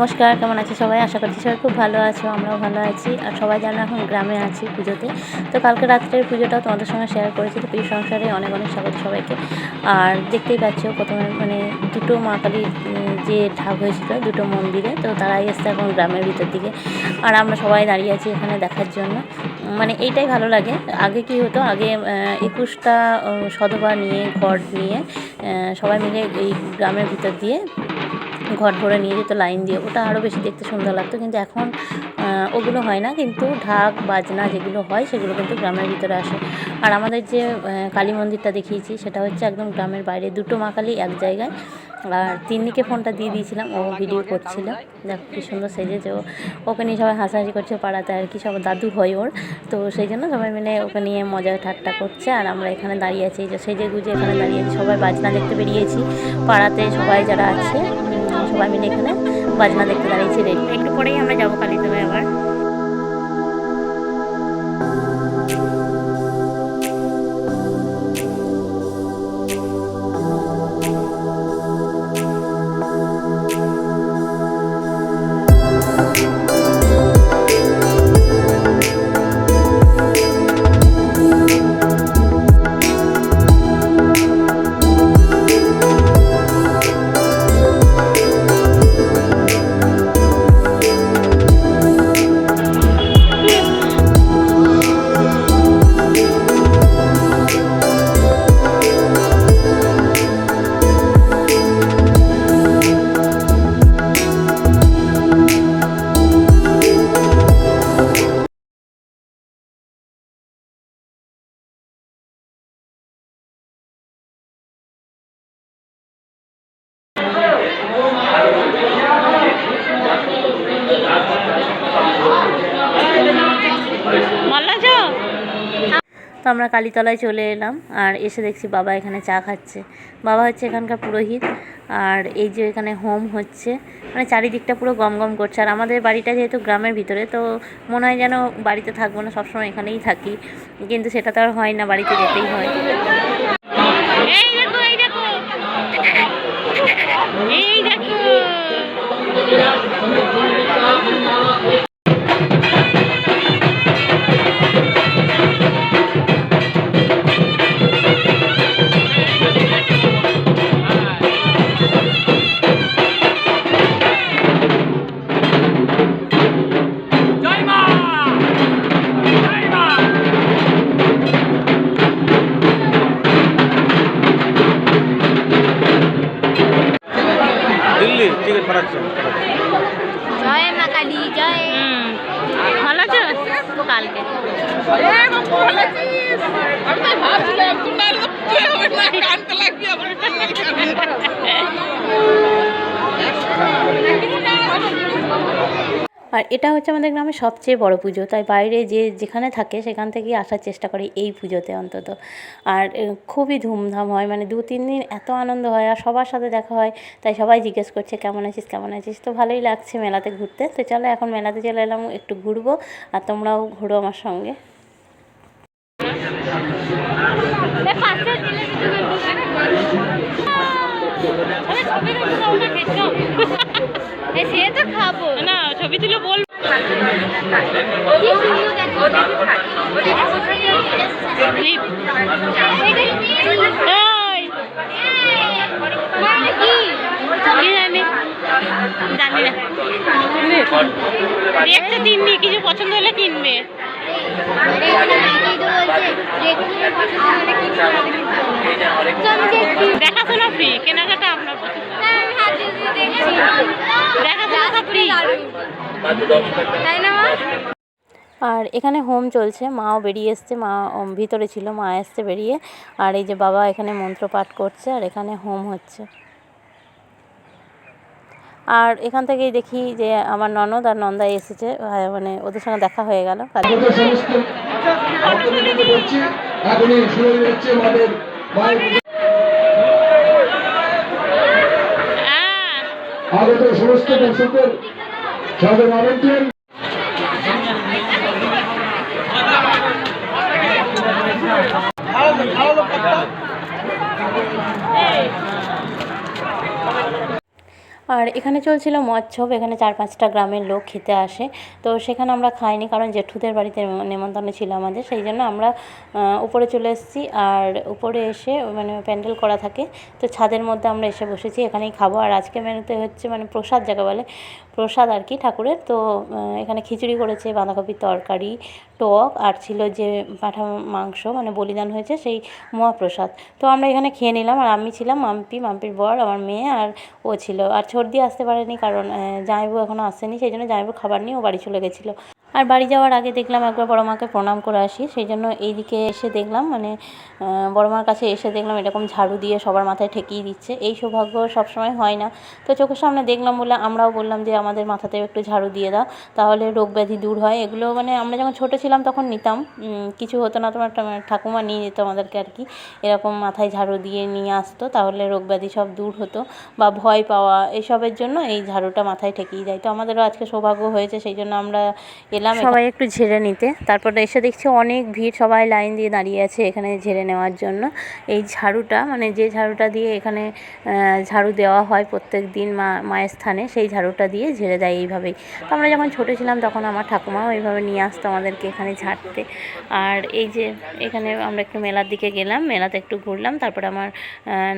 নমস্কার, কেমন আছে সবাই? আশা করছি সবাই খুব ভালো আছো, আমরাও ভালো আছি। আর সবাই জানো এখন গ্রামে আছি পুজোতে। তো কালকে রাত্রের পুজোটাও তোমাদের সঙ্গে শেয়ার করেছি, তো প্রিয় সংসারে অনেক অনেক স্বাগত সবাইকে। আর দেখতেই পাচ্ছ প্রথমে মানে দুটো মা কালীর যে ঠাক হয়েছিল, দুটো মন্দিরে, তো তারাই এসছে এখন গ্রামের ভিতর দিকে। আর আমরা সবাই দাঁড়িয়ে আছি এখানে দেখার জন্য। মানে এইটাই ভালো লাগে। আগে কি হতো, আগে একুশটা সধবা নিয়ে ঘর নিয়ে সবাই মিলে এই গ্রামের ভিতর দিয়ে ঘর ভরে নিয়ে যেত, লাইন দিয়ে। ওটা আরও বেশি দেখতে সুন্দর লাগতো। কিন্তু এখন ওগুলো হয় না। কিন্তু ঢাক, বাজনা যেগুলো হয়, সেগুলো কিন্তু গ্রামের ভিতরে আসে। আর আমাদের যে কালী মন্দিরটা দেখিয়েছি, সেটা হচ্ছে একদম গ্রামের বাইরে। দুটো মা কালী এক জায়গায়। আর তিন্নিকে ফোনটা দিয়ে দিয়েছিলাম, ও ভিডিও করছিল। দেখো, কী সুন্দর সেজেছে ওকে নিয়ে সবাই হাসাহাসি করছে পাড়াতে। আর কি সব দাদু হয় ওর। তো সেই জন্য সবাই মিলে ওকে নিয়ে মজা ঠাট্টা করছে। আর আমরা এখানে দাঁড়িয়ে আছি। যে সেজে গুজে এখানে দাঁড়িয়ে আছি। সবাই বাজনা দেখতে বেরিয়েছি। পাড়াতে সবাই যারা আছে মিলে এখানে বাজনা দেখতে দাঁড়িয়েছি রেডি একটু পরেই আমরা যাব কালীতলায় আবার। আমরা কালীতলায় চলে এলাম আর এসে দেখছি বাবা এখানে চা খাচ্ছে। বাবা হচ্ছে এখানকার পুরোহিত আর এই যে এখানে হোম হচ্ছে মানে চারিদিকটা পুরো গম গম করছে। আর আমাদের বাড়িটা যেহেতু গ্রামের ভিতরে, তো মনে হয় যেন বাড়িতে থাকব না, সবসময় এখানেই থাকি। কিন্তু সেটা তো আর হয় না, বাড়িতে যেতেই হয়। এই দেখো। डाल के। हम तो भाव আর এটা হচ্ছে আমাদের গ্রামের সবচেয়ে বড় পুজো। তাই বাইরে যে যেখানে থাকে সেখান থেকেই আসার চেষ্টা করে এই পুজোতে অন্তত। আর খুবই ধুমধাম হয় মানে দু, তিন দিন এত আনন্দ হয় আর সবার সাথে দেখা হয়। তাই সবাই জিজ্ঞেস করছে, কেমন আছিস কেমন আছিস? তো ভালোই লাগছে মেলাতে ঘুরতে। তো চলো এখন মেলাতে চলে এলাম, একটু ঘুরবো আর তোমরাও ঘুরো আমার সঙ্গে। সে তো খাব। না ছবি তুলে বল কি জানি? না। তিননি কিছু পছন্দ হলে কিনবে। দেখাশোনা ফ্রি কেনাকাটা আপনার পছন্দ দেখাশোনা ফ্রি আর এখানে হোম চলছে মাও বেরিয়ে এসছে মা ভিতরে ছিল মা এসছে বেরিয়ে আর এই যে বাবা এখানে মন্ত্র পাঠ করছে আর এখানে হোম হচ্ছে আর এখান থেকেই দেখি যে আমার ননদ আর নন্দা এসেছে মানে ওদের সঙ্গে দেখা হয়ে গেল সমস্ত ভক্তবৃন্দ করছি এখনই শুরু হচ্ছে আমাদের মায়ের পুজো। আগত সমস্ত দর্শকদের। সাথে আমন্ত্রণ আর এখানে চলছিল মৎসব এখানে চার পাঁচটা গ্রামের লোক খেতে আসে। তো সেখানে আমরা খাইনি কারণ জেঠুদের বাড়িতে নেম- নেমন্তন্ন ছিল আমাদের, সেই জন্য আমরা উপরে চলে এসেছি। আর উপরে এসে মানে প্যান্ডেল করা থাকে। তো ছাদের মধ্যে আমরা এসে বসেছি, এখানেই খাব। আর আজকে মেনুতে হচ্ছে মানে প্রসাদ, যাকে বলে প্রসাদ আর কি ঠাকুরের। তো এখানে খিচুড়ি করেছে, বাঁধাকপির তরকারি টক আর ছিল যে পাঠা মাংস মানে বলিদান হয়েছে সেই মহাপ্রসাদ। তো আমরা এখানে খেয়ে নিলাম আর আমি ছিলাম মাম্পি মাম্পির বর আমার মেয়ে আর ও ছিল। আর সর্দি আসতে পারেনি কারণ আহ, জামাইবাবু এখনও আসেনি সেই জন্য জামাইবাবু খাবার নিয়ে ও বাড়ি চলে গেছিল। আর বাড়ি যাওয়ার আগে দেখলাম একবার বড় মাকে প্রণাম করে আসি সেই জন্য এইদিকে এসে দেখলাম মানে বড় মার কাছে এসে দেখলাম এরকম ঝাড়ু দিয়ে সবার মাথায় ঠেকিয়ে দিচ্ছে। এই সৌভাগ্য সবসময় হয় না। তো চোখের সামনে দেখলাম বলে আমরাও বললাম যে আমাদের মাথাতেও একটু ঝাড়ু দিয়ে দাও তাহলে রোগ ব্যাধি দূর হয়। এগুলো মানে আমরা যখন ছোটো ছিলাম তখন নিতাম। কিছু হতো না, তোমার ঠাকুমা নিয়ে যেত আমাদেরকে আর কি। এরকম মাথায় ঝাড়ু দিয়ে নিয়ে আসতো, তাহলে রোগ ব্যাধি সব দূর হতো বা ভয় পাওয়া এসবের জন্য এই ঝাড়ুটা মাথায় ঠেকিয়ে যায় তো আমাদেরও আজকে সৌভাগ্য হয়েছে, সেই জন্য আমরা এলাম সবাই একটু ঝেড়ে নিতে। তারপরে এসে দেখছি অনেক ভিড়, সবাই লাইন দিয়ে দাঁড়িয়ে আছে এখানে ঝেড়ে নেওয়ার জন্য। এই ঝাড়ুটা মানে যে ঝাড়ুটা দিয়ে এখানে ঝাড়ু দেওয়া হয় প্রত্যেক দিন মা মায়ের স্থানে, সেই ঝাড়ুটা দিয়ে ঝেড়ে দেয় এইভাবেই। তো আমরা যখন ছোটো ছিলাম, তখন আমার ঠাকুমাও এইভাবে নিয়ে আসতো আমাদেরকে এখানে ঝাড়তে। আর এই যে এখানে আমরা একটু মেলার দিকে গেলাম, মেলাতে একটু ঘুরলাম, তারপরে আমার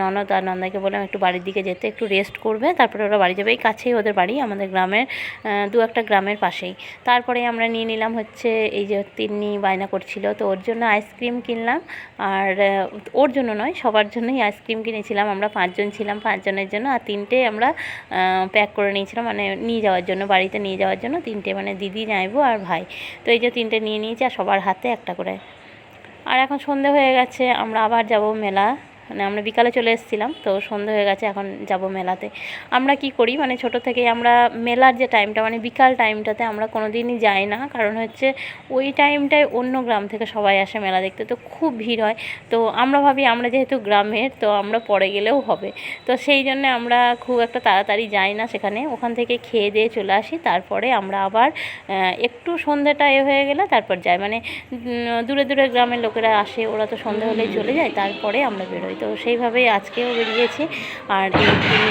ননদ আর নন্দাকে বললাম একটু বাড়ির দিকে যেতে, একটু রেস্ট করবে, তারপরে ওরা বাড়ি যাবে। এই কাছেই ওদের বাড়ি, আমাদের গ্রামের দু একটা গ্রামের পাশেই। তারপরে আমরা নিয়ে নিলাম হচ্ছে এই যে তিন্নি বায়না করছিল, তো ওর জন্য আইসক্রিম কিনলাম। আর ওর জন্য নয়, সবার জন্যই আইসক্রিম কিনেছিলাম। আমরা পাঁচজন ছিলাম, পাঁচজনের জন্য, আর তিনটে আমরা প্যাক করে নিয়েছিলাম মানে নিয়ে যাওয়ার জন্য, বাড়িতে নিয়ে যাওয়ার জন্য, তিনটে মানে দিদি, নাইবো আর ভাই। তো এই যে তিনটে নিয়ে নিয়েছি আর সবার হাতে একটা করে। আর এখন সন্ধে হয়ে গেছে, আমরা আবার যাব মেলা। মানে আমরা বিকালে চলে এসেছিলাম, তো সন্ধে হয়ে গেছে, এখন যাব মেলাতে। আমরা কি করি মানে ছোট থেকেই আমরা মেলার যে টাইমটা মানে বিকাল টাইমটাতে আমরা কোনো দিনই যাই না, কারণ হচ্ছে ওই টাইমটায় অন্য গ্রাম থেকে সবাই আসে মেলা দেখতে, তো খুব ভিড় হয়। তো আমরা ভাবি, আমরা যেহেতু গ্রামের, তো আমরা পরে গেলেও হবে। তো সেই জন্য আমরা খুব একটা তাড়াতাড়ি যাই না সেখানে। ওখান থেকে খেয়ে দিয়ে চলে আসি, তারপরে আমরা আবার একটু সন্ধ্যেটা এ হয়ে গেলে তারপর যাই। মানে দূরে দূরে গ্রামের লোকেরা আসে, ওরা তো সন্ধে হলেই চলে যায়, তারপরে আমরা বেরোই। তো সেইভাবেই আজকেও বেরিয়েছি। আর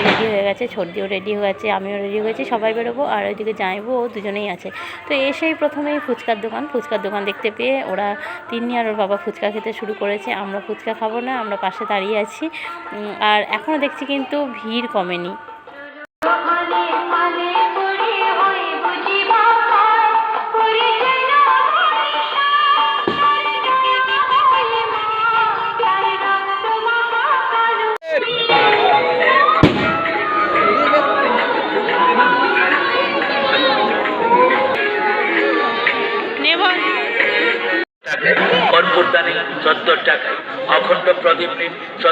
রেডি হয়ে গেছে সর্দিও রেডি হয়ে গেছে, আমিও রেডি হয়েছি সবাই বেরোবো আর ওইদিকে যাইবো ও দুজনেই আছে। তো এসেই প্রথমেই ফুচকার দোকান ফুচকার দোকান দেখতে পেয়ে ওরা তিনি আর ওর বাবা ফুচকা খেতে শুরু করেছে। আমরা ফুচকা খাব না, আমরা পাশে দাঁড়িয়ে আছি। আর এখনও দেখছি কিন্তু ভিড় কমেনি।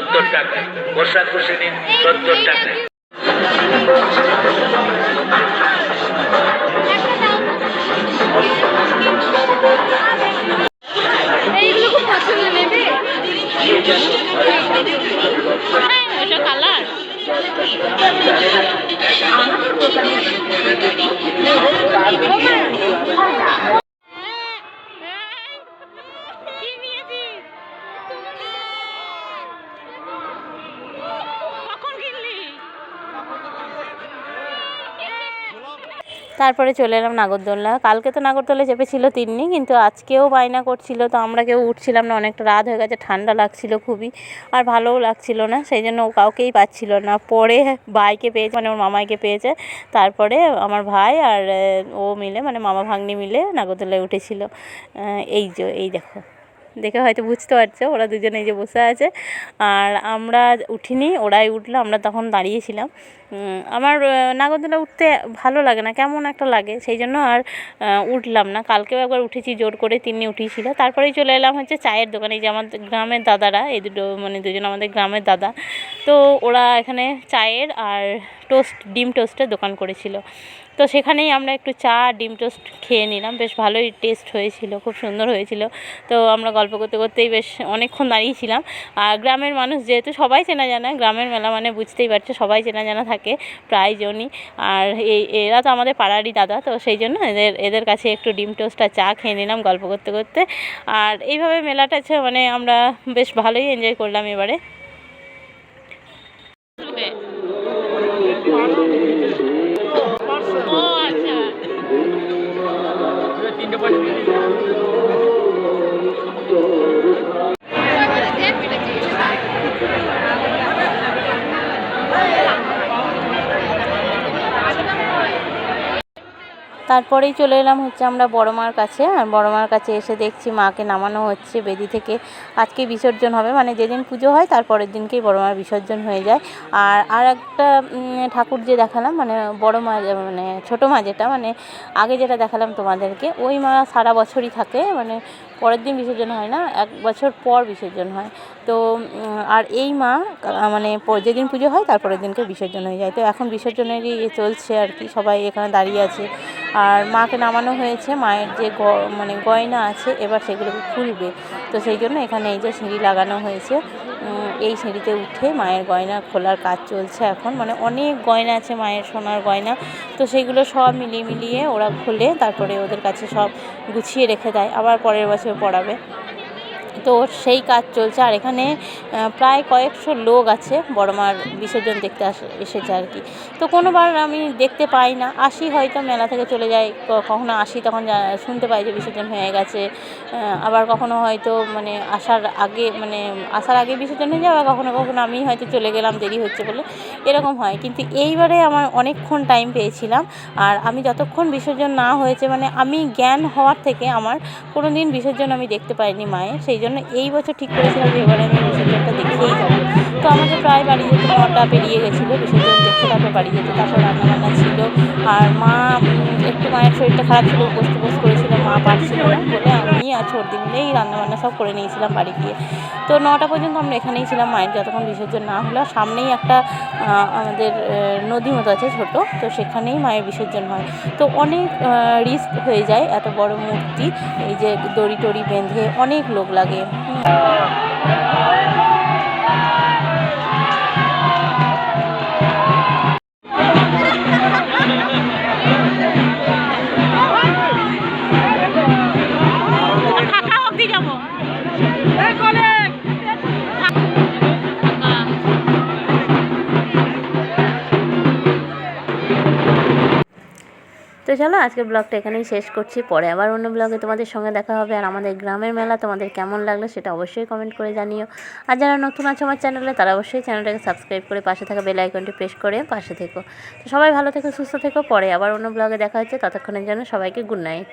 সত্তর টাকায় বর্ষাকুশি নিন সত্তর কালার তারপরে চলে এলাম নাগরদোলনা কালকে তো নাগরদোলে চেপেছিল তিন্নি, কিন্তু আজকেও বায়না করছিল। তো আমরা কেউ উঠছিলাম না, অনেকটা রাত হয়ে গেছে, ঠান্ডা লাগছিল খুবই, আর ভালোও লাগছিল না। সেই জন্য ও কাউকেই পাচ্ছিল না। পরে ভাইকে পেয়েছে মানে ওর মামাইকে পেয়েছে। তারপরে আমার ভাই আর ও মিলে মানে মামা ভাগ্নি মিলে নাগরদোলায় উঠেছিল। এই যে, এই দেখো। দেখে হয়তো বুঝতে পারছ, ওরা দুজনে যে বসে আছে। আর আমরা উঠিনি, ওরাই উঠল, আমরা তখন দাঁড়িয়েছিলাম। আমার নাগরদোলা উঠতে ভালো লাগে না, কেমন একটা লাগে, সেই জন্য আর উঠলাম না। কালকেও একবার উঠেছি, জোর করে তিনি উঠিয়েছিল। তারপরেই চলে এলাম হচ্ছে চায়ের দোকানে যে আমাদের গ্রামের দাদারা, এই দুটো মানে দুজন আমাদের গ্রামের দাদা। তো ওরা এখানে চায়ের আর টোস্ট ডিম টোস্টের দোকান করেছিল। তো সেখানেই আমরা একটু চা, ডিম টোস্ট খেয়ে নিলাম। বেশ ভালোই টেস্ট হয়েছিল, খুব সুন্দর হয়েছিল। তো আমরা গল্প করতে করতেই বেশ অনেকক্ষণ দাঁড়িয়েছিলাম আর গ্রামের মানুষ যেহেতু সবাই চেনা জানা, গ্রামের মেলা মানে বুঝতেই পারছ, সবাই চেনা জানা থাকে প্রায়জনই আর এই এরা তো আমাদের পাড়ারই দাদা, তো সেই জন্য এদের এদের কাছে একটু ডিম টোস্ট আর চা খেয়ে নিলাম গল্প করতে করতে। আর এইভাবে মেলাটা মানে আমরা বেশ ভালোই এনজয় করলাম এবারে। তারপরেই চলে এলাম হচ্ছে আমরা বড় মার কাছে। আর বড় মার কাছে এসে দেখছি মাকে নামানো হচ্ছে, বেদি থেকে আজকে বিসর্জন হবে। মানে যেদিন পুজো হয় তারপরের দিনকেই বড় মার বিসর্জন হয়ে যায়। আর আর একটা ঠাকুর যে দেখালাম মানে বড় মা মানে ছোটো মা যেটা মানে আগে যেটা দেখালাম তোমাদেরকে, ওই মা সারা বছরই থাকে। মানে পরের দিন বিসর্জন হয় না, এক বছর পর বিসর্জন হয়। তো আর এই মা মানে যেদিন পুজো হয় তারপরের দিনকে বিসর্জন হয়ে যায়। তো এখন বিসর্জনেরই চলছে আর কি, সবাই এখানে দাঁড়িয়ে আছে। আর মাকে নামানো হয়েছে, মায়ের যে গ- মানে গয়না আছে, এবার সেগুলোকে খুলবে। তো সেই জন্য এখানে এই যে সিঁড়ি লাগানো হয়েছে। এই সিঁড়িতে উঠে মায়ের গয়না খোলার কাজ চলছে এখন। মানে অনেক গয়না আছে মায়ের সোনার গয়না। তো সেগুলো সব মিলিয়ে মিলিয়ে ওরা খুলে, তারপরে ওদের কাছে সব গুছিয়ে রেখে দেয়। আবার পরের বছর পড়াবে। তো সেই কাজ চলছে। আর এখানে প্রায় কয়েকশো লোক আছে, বড় মার বিসর্জন দেখতে আস, এসেছে আর কি। তো কোনোবার আমি দেখতে পাই না। আসি হয়তো মেলা থেকে চলে যাই কখনো আসি তখন শুনতে পাই যে বিসর্জন হয়ে গেছে। আবার কখনো হয়তো মানে আসার আগে মানে আসার আগে বিসর্জন হয়ে যায়, আবার কখনো কখনো আমি হয়তো চলে গেলাম, দেরি হচ্ছে বলে এরকম হয়। কিন্তু এইবারে আমার অনেকক্ষণ টাইম পেয়েছিলাম। আর আমি যতক্ষণ বিসর্জন না হয়েছে মানে আমি জ্ঞান হওয়ার থেকে আমার কোনো দিন বিসর্জন আমি দেখতে পাইনি মায়ের। সেই জন্য এই বছর ঠিক করেছিলাম যে এবারে আমি বিসর্জনটা দেখেই যাব। তো আমাদের প্রায় বাড়ি যেতে নটা পেরিয়ে গেছিল বিসর্জন দেখে তারপর বাড়ি যেতে, তারপর রান্নাবান্না ছিল। আর মা একটু মায়ের শরীরটা খারাপ ছিল, উপোস টুপোস করেছিল। মা পারছিল না, বলে আমি আর সর্দি মিলেই রান্নাবান্না সব করে নিয়েছিলাম বাড়ি গিয়ে। তো নটা পর্যন্ত আমরা এখানেই ছিলাম মায়ের যতক্ষণ বিসর্জন না হলো। সামনেই একটা আমাদের নদী মতো আছে ছোট, তো সেখানেই মায়ের বিসর্জন হয়। তো অনেক রিস্ক হয়ে যায় এত বড় মূর্তি, এই যে দড়ি টড়ি বেঁধে অনেক লোক লাগে। চলো, আজকের ব্লগটা এখানেই শেষ করছি। পরে আবার অন্য ব্লগে তোমাদের সঙ্গে দেখা হবে। আর আমাদের গ্রামের মেলা, তোমাদের কেমন লাগল সেটা অবশ্যই কমেন্ট করে জানিও। আর যারা নতুন আছে আমার চ্যানেলে তারা অবশ্যই চ্যানেলটাকে সাবস্ক্রাইব করে পাশে থাকা বেল আইকনটি প্রেস করে পাশে থেকো। তো সবাই ভালো থেকো, সুস্থ থেকো। পরে আবার অন্য ব্লগে দেখা হচ্ছে। ততক্ষণের জন্য সবাইকে গুড নাইট